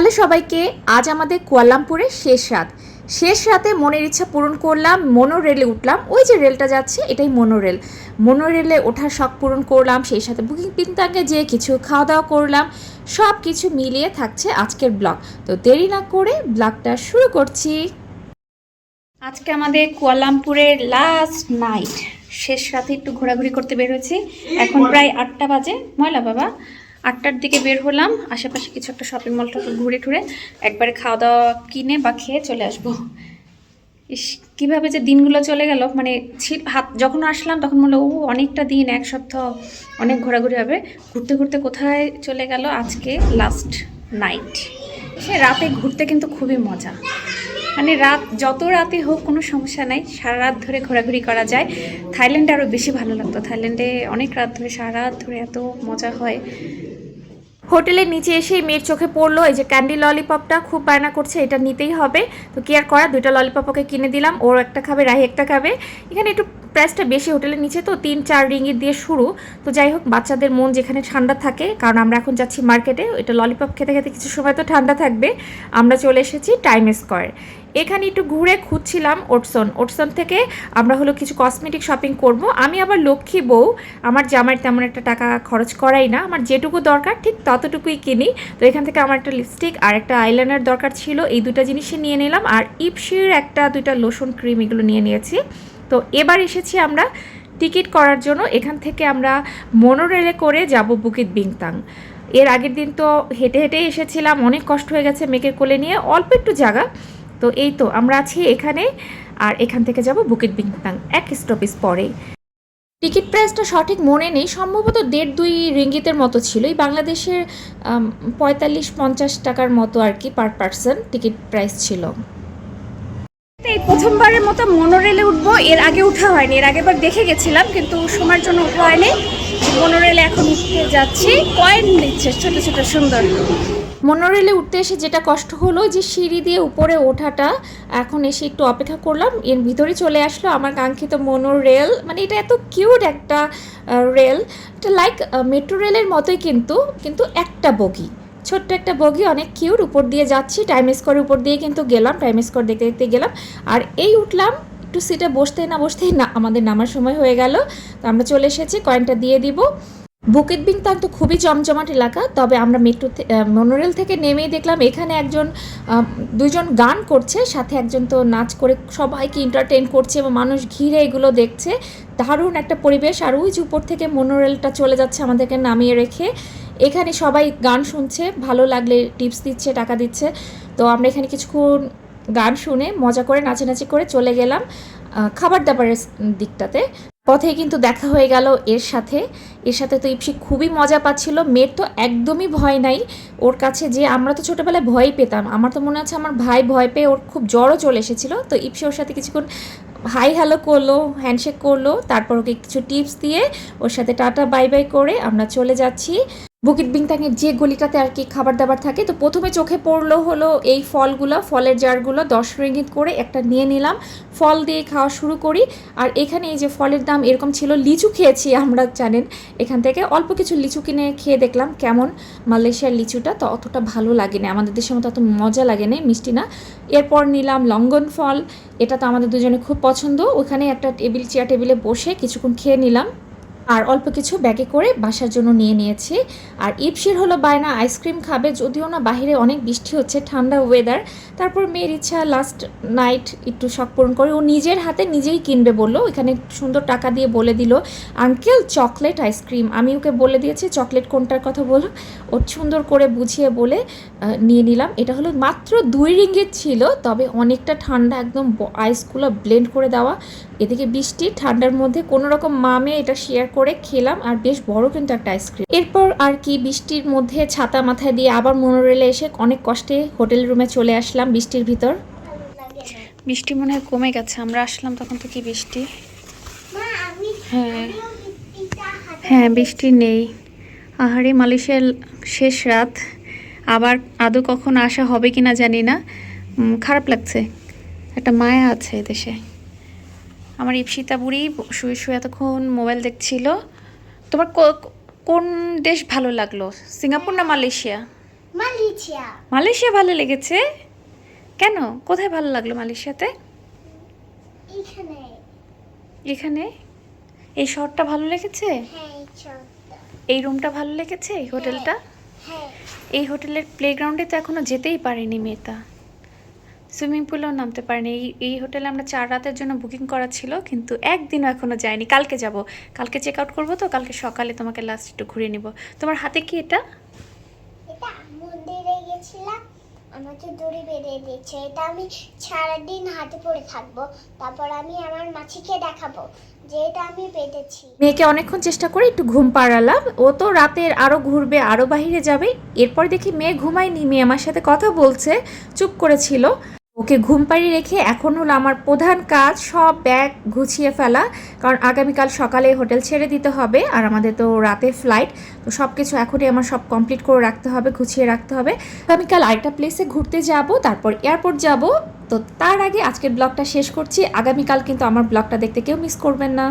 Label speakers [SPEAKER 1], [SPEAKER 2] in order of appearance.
[SPEAKER 1] Hello সবাইকে আজ আমাদের কুয়ালামপুরের শেষ রাত। শেষ রাতে মনের ইচ্ছা পূরণ করলাম মনো রেলে উঠলাম। ওই যে রেলটা যাচ্ছে এটাই মনো রেল মনো রেলে ওঠার শখ পূরণ করলাম সেই সাথে বুকিং পিন্তাকে যেয়ে কিছু খাওয়া দাওয়া করলাম। সব কিছু মিলিয়ে থাকছে আজকের ব্লগ। তো দেরি না করে ব্লগটা শুরু করছি। আজকে আমাদের কুয়ালামপুরের লাস্ট নাইট শেষ রাতে একটু ঘোরাঘুরি করতে বের হয়েছি। এখন প্রায় আটটা বাজে। ময়লা বাবা আটটার দিকে বের হলাম, আশেপাশে কিছু একটা শপিং মলটা ঘুরে টুরে একবারে খাওয়া দাওয়া কিনে বা খেয়ে চলে আসব। ইস, কীভাবে যে দিনগুলো চলে গেল মানে হাত, যখন আসলাম তখন মনে ও, অনেকটা দিন, এক সপ্তাহ, অনেক ঘোরাঘুরি হবে। ঘুরতে ঘুরতে কোথায় চলে গেল? আজকে লাস্ট নাইট সে রাতে ঘুরতে কিন্তু খুবই মজা। মানে রাত, যত রাতে হোক কোনো সমস্যা নাই, সারা রাত ধরে ঘোরাঘুরি করা যায়। থাইল্যান্ডে আরও বেশি ভালো লাগতো। থাইল্যান্ডে অনেক রাত ধরে, সারা রাত ধরে এত মজা হয়। হোটেলের নিচে এসেই মেয়ের চোখে পড়ল, এই যে ক্যান্ডি ললিপপটা, খুব বায়না করছে, এটা নিতেই হবে। তো কি আর করা, দুইটা ললিপপ ওকে কিনে দিলাম ওর একটা খাবে, রাহি একটা খাবে। এখানে একটু প্রাইসটা বেশি হোটেলের নিচে, তো তিন চার রিঙ্গিত দিয়ে শুরু। তো যাই হোক, বাচ্চাদের মন যেখানে ঠান্ডা থাকে, কারণ আমরা এখন যাচ্ছি মার্কেটে এটা ললিপপ খেতে খেতে কিছু সময় তো ঠান্ডা থাকবে। আমরা চলে এসেছি টাইম স্কোয়ার। এখানে একটু ঘুরে খুঁজছিলাম ওটসন। ওটসন থেকে আমরা হলো কিছু কসমেটিক শপিং করব। আমি আবার লক্ষ্মী বউ, আমার জামার তেমন একটা টাকা খরচ করাই না। আমার যেটুকু দরকার ঠিক ততটুকুই কিনি। তো এখান থেকে আমার একটা লিপস্টিক আর একটা আইলাইনার দরকার ছিল, এই দুটো জিনিসই নিয়ে নিলাম। আর ইপসির একটা দুইটা লোশন ক্রিম এগুলো নিয়ে নিয়েছি। তো এবার এসেছি আমরা টিকিট করার জন্য। এখান থেকে আমরা মনোরেলে করে যাব বুকিত বিংতাং এর আগের দিন তো হেঁটে হেঁটেই এসেছিলাম। অনেক কষ্ট হয়ে গেছে মেয়েকে কোলে নিয়ে। অল্প একটু জায়গা। তো এই তো, আমরা আছি এখানে, আর এখান থেকে যাব বুকিট বিংতাং এক স্টপেজ পরেই টিকিট প্রাইসটা সঠিক মনে নেই, সম্ভবত দেড় দুই রিঙ্গিতের মতো ছিল। এই বাংলাদেশের পঁয়তাল্লিশ পঞ্চাশ টাকার মতো আর কি পার পার্সন টিকিট প্রাইস ছিল। এই প্রথমবারের মতো মনোরেলে উঠবো, এর আগে উঠা হয়নি, এর আগেবার দেখে গেছিলাম, কিন্তু সময়ের জন্য উঠা হয়নি। মনোরেলে এখন উঠতে যাচ্ছি, কয়েন দিচ্ছে, ছোট ছোট সুন্দর। মনোরেলে উঠতে এসে যেটা কষ্ট হলো যে সিঁড়ি দিয়ে উপরে ওঠাটা, এখন এসে একটু অপেক্ষা করলাম, এর ভিতরে চলে আসলো আমার কাঙ্ক্ষিত মনো রেল মানে এটা এত কিউট একটা রেল। এটা লাইক মেট্রো রেলের মতোই কিন্তু কিন্তু একটা বগি। ছোট্ট একটা বগি, অনেক কিউট। উপর দিয়ে যাচ্ছি টাইম স্কোয়ার উপর দিয়ে কিন্তু গেলাম টাইম স্কোয়ার দেখতে দেখতে গেলাম। আর এই উঠলাম, একটু সিটে বসতে না বসতেই না, আমাদের নামার সময় হয়ে গেল। তো আমরা চলে এসেছি কয়েনটা দিয়ে দিব। বুকেট বিং তার তো খুবই জমজমাট এলাকা, তবে আমরা মেট্রো মনোরেল থেকে নেমেই দেখলাম এখানে একজন দুজন গান করছে, সাথে একজন তো নাচ করে সবাইকে এন্টারটেন করছে এবং মানুষ ঘিরে এগুলো দেখছে। দারুণ একটা পরিবেশ, আর ওই যে উপর থেকে মনোরেলটা চলে যাচ্ছে আমাদেরকে নামিয়ে রেখে, এখানে সবাই গান শুনছে, ভালো লাগলে টিপস দিচ্ছে, টাকা দিচ্ছে। তো আমরা এখানে কিছুক্ষণ গান শুনে মজা করে নাচানাচি করে চলে গেলাম খাবার দাবারের দিকটাতে। পথে কিন্তু দেখা হয়ে গেল এর সাথে। এর সাথে তো ইপসি খুবই মজা পাচ্ছিল। মেয়ের তো একদমই ভয় নাই। ওর কাছে যে আমরা তো ছোটোবেলায় ভয় পেতাম। আমার তো মনে আছে আমার ভাই ভয় পেয়ে ওর খুব জ্বরও চলে এসেছিল। তো ইপসি ওর সাথে কিছুক্ষণ হাই হ্যালো করল, হ্যান্ডশেক করল। তারপর ওকে কিছু টিপস দিয়ে ওর সাথে টাটা বাই বাই করে আমরা চলে যাচ্ছি। বুকিট বিংতাংয়ের যে গলিটাতে আর কি খাবার দাবার থাকে, তো প্রথমে চোখে পড়ল হলো এই ফলগুলো, ফলের জারগুলো, দশ রিঙ্গিত করে একটা নিয়ে নিলাম, ফল দিয়ে খাওয়া শুরু করি, আর এখানে এই যে ফলের দাম এরকম ছিল, লিচু খেয়েছি আমরা জানেন, এখান থেকে অল্প কিছু লিচু কিনে খেয়ে দেখলাম কেমন মালয়েশিয়ার লিচুটা, তো অতটা ভালো লাগে না আমাদের দেশের মতো অত মজা লাগে না মিষ্টি না। এরপর নিলাম লঙ্গন ফল, এটা তো আমাদের দুজনে খুব পছন্দ, ওখানে একটা টেবিল, চেয়ার টেবিলে বসে কিছুক্ষণ খেয়ে নিলাম। আর অল্প কিছু ব্যাগে করে বাসার জন্য নিয়ে নিয়েছি। আর ইপসির হলো বায়না আইসক্রিম খাবে, যদিও না বাইরে অনেক বৃষ্টি হচ্ছে, ঠান্ডা ওয়েদার তারপর মেয়ের ইচ্ছা লাস্ট নাইট একটু শখ পূরণ করে, ও নিজের হাতে নিজেই কিনবে বলল। এখানে সুন্দর টাকা দিয়ে বলে দিল আঙ্কেল চকলেট আইসক্রিম আমি ওকে বলে দিয়েছি চকলেট কোনটার কথা বলো? ও সুন্দর করে বুঝিয়ে বলে নিয়ে নিলাম। এটা হলো মাত্র দুই রিঙ্গিত ছিল, তবে অনেকটা ঠান্ডা, একদম আইসগুলো ব্লেন্ড করে দেওয়া। এদিকে বৃষ্টি, ঠান্ডার মধ্যে কোনো রকম মামে এটা শেয়ার করে খেলাম আর বেশ বড় কিন্তু একটা আইসক্রিম এরপর আর কি বৃষ্টির মধ্যে ছাতা মাথায় দিয়ে আবার মনোরেলে এসে অনেক কষ্টে হোটেল রুমে চলে আসলাম বৃষ্টির ভিতর। বৃষ্টি মনে হয় কমে গেছে, আমরা আসলাম তখন তো কি বৃষ্টি? হ্যাঁ। হ্যাঁ বৃষ্টি নেই। আহারে, মালয়েশিয়ার শেষ রাত। আবার আদৌ কখন আসা হবে কিনা জানি না। খারাপ লাগছে। একটা মায়া আছে দেশে। আমার ইপসিতা বুড়ি শুয়ে শুয়ে এতক্ষণ মোবাইল দেখছিল। তোমার কোন দেশ ভালো লাগল? সিঙ্গাপুর না মালয়েশিয়া?
[SPEAKER 2] মালয়েশিয়া।
[SPEAKER 1] মালয়েশিয়া ভালো লেগেছে? কেন? কোথায় ভালো লাগল মালয়েশিয়াতে?
[SPEAKER 2] এখানে
[SPEAKER 1] এখানে? এই শহরটা ভালো লেগেছে?
[SPEAKER 2] হ্যাঁ এই
[SPEAKER 1] রুমটা ভালো লেগেছে? এই হোটেলটা?
[SPEAKER 2] হ্যাঁ
[SPEAKER 1] এই হোটেলের প্লেগ্রাউন্ডে তো এখনও যেতেই পারিনি মেয়েটা। সুইমিং পুলেও নামতে পারিনি। এই এই হোটেলে আমরা চার রাতের জন্য বুকিং করা ছিল কিন্তু একদিনও এখনও যায়নি কালকে যাব। কালকে চেক আউট করব তো কালকে সকালে তোমাকে লাস্ট একটু ঘুরিয়ে নিব। তোমার হাতে কি এটা?
[SPEAKER 2] এটা মন্দিরে গেছিলাম আমাকে দড়ি বেঁধে দিয়েছে। এটা আমি সারাদিন হাতে পরে থাকব। তারপর আমি আমার মাছিকে দেখাবো যে এটা আমি বেঁধেছি।
[SPEAKER 1] মেয়েকে অনেকক্ষণ চেষ্টা করে একটু ঘুম পাড়ালাম। ও তো রাতের আরও ঘুরবে আরও বাইরে যাবে। এরপর দেখি মেয়ে ঘুমায়নি। মেয়ে আমার সাথে কথা বলছে চুপ করেছিল। ওকে ঘুম পাড়িয়ে রেখে এখন হলো আমার প্রধান কাজ, সব ব্যাগ গুছিয়ে ফেলা। কারণ আগামীকাল সকালে হোটেল ছেড়ে দিতে হবে আর আমাদের তো রাতে ফ্লাইট তো সব কিছু এখনই আমার সব কমপ্লিট করে রাখতে হবে, গুছিয়ে রাখতে হবে। আগামীকাল আরেকটা প্লেসে ঘুরতে যাব, তারপর এয়ারপোর্ট যাব। তো তার আগে আজকের ব্লগটা শেষ করছি। আগামীকাল কিন্তু আমার ব্লগটা দেখতে কেউ মিস করবেন না।